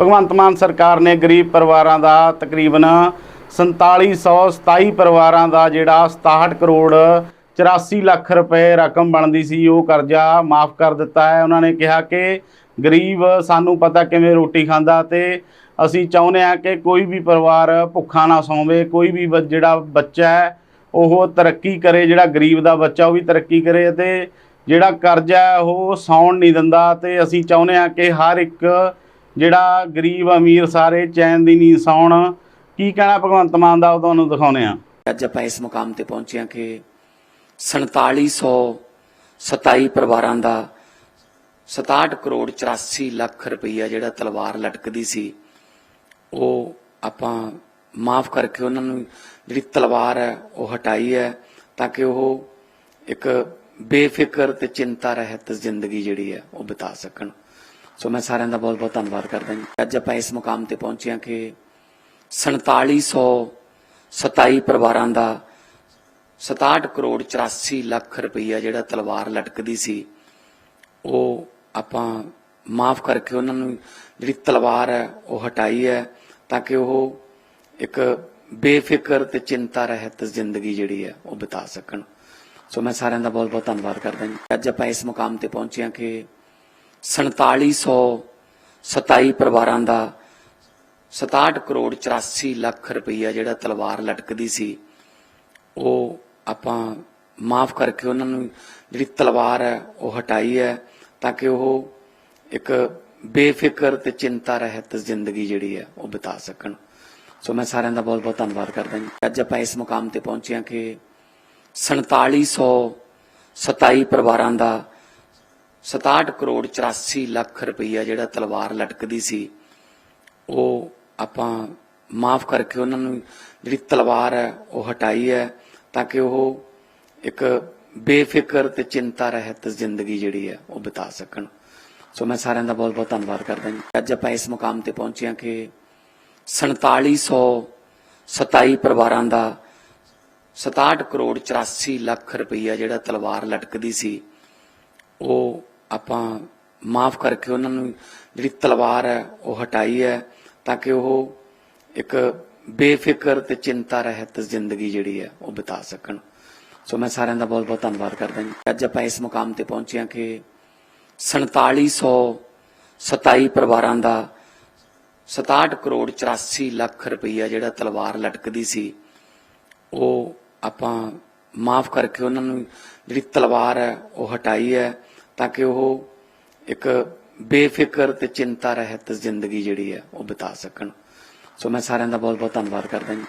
ਭਗਵੰਤ ਮਾਨ ਸਰਕਾਰ ਨੇ ਗਰੀਬ ਪਰਿਵਾਰਾਂ ਦਾ ਤਕਰੀਬਨ 4727 ਪਰਿਵਾਰਾਂ ਦਾ ਜਿਹੜਾ 67 ਕਰੋੜ 84 ਲੱਖ ਰੁਪਏ ਰਕਮ ਬਣਦੀ ਸੀ, ਉਹ ਕਰਜ਼ਾ ਮਾਫ ਕਰ ਦਿੱਤਾ ਹੈ। ਉਹਨਾਂ ਨੇ ਕਿਹਾ ਕਿ ਗਰੀਬ ਸਾਨੂੰ ਪਤਾ ਕਿਵੇਂ ਰੋਟੀ ਖਾਂਦਾ ਤੇ ਅਸੀਂ ਚਾਹੁੰਦੇ ਹਾਂ ਕਿ ਕੋਈ ਵੀ ਪਰਿਵਾਰ ਭੁੱਖਾ ਨਾ ਸੌਵੇ, ਕੋਈ ਵੀ ਬ- ਜਿਹੜਾ ਬੱਚਾ ਹੈ, ਉਹ ਤਰੱਕੀ ਕਰੇ, ਜਿਹੜਾ ਗਰੀਬ ਦਾ ਬੱਚਾ ਉਹ ਵੀ ਤਰੱਕੀ ਕਰੇ ਅਤੇ ਜਿਹੜਾ ਕਰਜ਼ਾ ਉਹ ਸੌਣ ਨਹੀਂ ਦਿੰਦਾ। ਤੇ ਅਸੀਂ ਚਾਹੁੰਦੇ ਹਾਂ ਕਿ ਹਰ ਇੱਕ ਜਿਹੜਾ ਗਰੀਬ ਅਮੀਰ ਸਾਰੇ ਚੈਨ ਦੀ ਨੀਂਦ ਸੌਣ, ਕੀ ਕਹਿਣਾ ਭਗਵੰਤ ਮਾਨ ਦਾ ਉਹ ਤੁਹਾਨੂੰ ਦਿਖਾਉਨੇ ਆ ਅੱਜ ਆਪਾਂ ਇਸ ਮੁਕਾਮ ਤੇ ਪਹੁੰਚੇ ਹਾਂ ਕਿ 4727 ਪਰਿਵਾਰਾਂ ਦਾ 67 ਕਰੋੜ 84 ਲੱਖ ਰੁਪਈਆ ਜਿਹੜਾ ਤਲਵਾਰ ਲਟਕਦੀ ਸੀ, ਉਹ ਆਪਾਂ ਮਾਫ ਕਰਕੇ ਉਹਨਾਂ ਨੂੰ ਜਿਹੜੀ ਤਲਵਾਰ ਹੈ, ਉਹ ਹਟਾਈ ਹੈ ਤਾਂ ਕਿ ਉਹ ਇੱਕ ਬੇਫਿਕਰ ਤੇ ਚਿੰਤਾ ਰਹਿਤ ਜ਼ਿੰਦਗੀ ਜਿਹੜੀ ਹੈ, ਉਹ ਬਿਤਾ ਸਕਣ। ਸੋ ਮੈਂ ਸਾਰਿਆਂ ਦਾ ਬਹੁਤ ਬਹੁਤ ਧੰਨਵਾਦ ਕਰਦਾ ਜੀ। ਅੱਜ ਆਪਾਂ ਇਸ ਮੁਕਾਮ ਤੇ ਪਹੁੰਚੇ ਹਾਂ ਕਿ 4727 ਪਰਿਵਾਰਾਂ ਦਾ 67 ਕਰੋੜ 84 ਲੱਖ ਰੁਪਈਆ ਜਿਹੜਾ ਤਲਵਾਰ ਲਟਕਦੀ ਸੀ, ਉਹ ਆਪਾਂ ਮਾਫ ਕਰਕੇ ਉਹਨਾਂ ਨੂੰ ਜਿਹੜੀ ਤਲਵਾਰ ਹੈ, ਉਹ ਹਟਾਈ ਹੈ ਤਾਂ ਕਿ ਉਹ ਇੱਕ ਬੇਫਿਕਰ ਤੇ ਚਿੰਤਾ ਰਹਿਤ ਜ਼ਿੰਦਗੀ ਜਿਹੜੀ ਹੈ, ਉਹ ਬਿਤਾ ਸਕਣ। ਸੋ ਮੈਂ ਸਾਰਿਆਂ ਦਾ ਬਹੁਤ ਬਹੁਤ ਧੰਨਵਾਦ ਕਰਦਾ ਜੀ। ਅੱਜ ਆਪਾਂ ਇਸ ਮੁਕਾਮ ਤੇ ਪਹੁੰਚੇ ਹਾਂ ਕਿ 4727 ਪਰਿਵਾਰਾਂ ਦਾ 67 ਕਰੋੜ 84 ਲੱਖ ਰੁਪਈਆ ਜਿਹੜਾ ਤਲਵਾਰ ਲਟਕਦੀ ਸੀ, ਉਹ ਆਪਾਂ ਮਾਫ ਕਰਕੇ ਉਹਨਾਂ ਨੂੰ ਜਿਹੜੀ ਤਲਵਾਰ ਹੈ, ਉਹ ਹਟਾਈ ਹੈ ਤਾਂ ਕਿ ਉਹ ਇੱਕ ਬੇਫਿਕਰ ਤੇ ਚਿੰਤਾ ਰਹਿਤ ਜ਼ਿੰਦਗੀ ਜਿਹੜੀ ਹੈ, ਉਹ ਬਿਤਾ ਸਕਣ। ਸੋ ਮੈਂ ਸਾਰਿਆਂ ਦਾ ਬਹੁਤ ਬਹੁਤ ਧੰਨਵਾਦ ਕਰਦਾ ਜੀ। ਅੱਜ ਆਪਾਂ ਇਸ ਮੁਕਾਮ ਤੇ ਪਹੁੰਚੇ ਹਾਂ ਕਿ 4727 ਪਰਿਵਾਰਾਂ ਦਾ 67 ਕਰੋੜ 84 ਲੱਖ ਰੁਪਈਆ ਜਿਹੜਾ ਤਲਵਾਰ ਲਟਕਦੀ ਸੀ, ਉਹ ਆਪਾਂ ਮਾਫ ਕਰਕੇ ਉਹਨਾਂ ਨੂੰ ਜਿਹੜੀ ਤਲਵਾਰ ਹੈ, ਉਹ ਹਟਾਈ ਹੈ ਤਾਂ ਕਿ ਉਹ ਇੱਕ ਬੇਫਿਕਰ ਤੇ ਚਿੰਤਾ ਰਹਿਤ ਜ਼ਿੰਦਗੀ ਜਿਹੜੀ ਹੈ, ਉਹ ਬਿਤਾ ਸਕਣ। ਸੋ ਮੈਂ ਸਾਰਿਆਂ ਦਾ ਬਹੁਤ ਬਹੁਤ ਧੰਨਵਾਦ ਕਰਦਾ ਜੀ। ਅੱਜ ਆਪਾਂ ਇਸ ਮੁਕਾਮ ਤੇ ਪਹੁੰਚੇ ਹਾਂ ਕਿ 4727 ਪਰਿਵਾਰਾਂ ਦਾ 67 ਕਰੋੜ 84 ਲੱਖ ਰੁਪਈਆ ਜਿਹੜਾ ਤਲਵਾਰ ਲਟਕਦੀ ਸੀ, ਉਹ ਆਪਾਂ ਮਾਫ ਕਰਕੇ ਉਹਨਾਂ ਨੂੰ ਜਿਹੜੀ ਤਲਵਾਰ ਹੈ, ਉਹ ਹਟਾਈ ਹੈ ਤਾਂ ਕਿ ਉਹ ਇੱਕ ਬੇਫਿਕਰ ਤੇ ਚਿੰਤਾ ਰਹਿਤ ਜ਼ਿੰਦਗੀ ਜਿਹੜੀ ਹੈ, ਉਹ ਬਿਤਾ ਸਕਣ। ਸੋ ਮੈਂ ਸਾਰਿਆਂ ਦਾ ਬਹੁਤ ਬਹੁਤ ਧੰਨਵਾਦ ਕਰਦਾ ਜੀ। ਅੱਜ ਆਪਾਂ ਇਸ ਮੁਕਾਮ ਤੇ ਪਹੁੰਚੇ ਹਾਂ ਕਿ 4727 ਪਰਿਵਾਰਾਂ ਦਾ 67 ਕਰੋੜ 84 ਲੱਖ ਰੁਪਈਆ ਜਿਹੜਾ ਤਲਵਾਰ ਲਟਕਦੀ ਸੀ, ਉਹ ਆਪਾਂ ਮਾਫ ਕਰਕੇ ਉਹਨਾਂ ਨੂੰ ਜਿਹੜੀ ਤਲਵਾਰ ਹੈ, ਉਹ ਹਟਾਈ ਹੈ। ਤਾਂ ਕਿ ਉਹ ਇੱਕ ਬੇਫਿਕਰ ਤੇ ਚਿੰਤਾ ਰਹਿਤ ਜ਼ਿੰਦਗੀ ਜਿਹੜੀ ਹੈ ਉਹ ਬਿਤਾ ਸਕਣ। ਸੋ ਮੈਂ ਸਾਰਿਆਂ ਦਾ ਬਹੁਤ ਬਹੁਤ ਧੰਨਵਾਦ ਕਰਦਾ ਜੀ।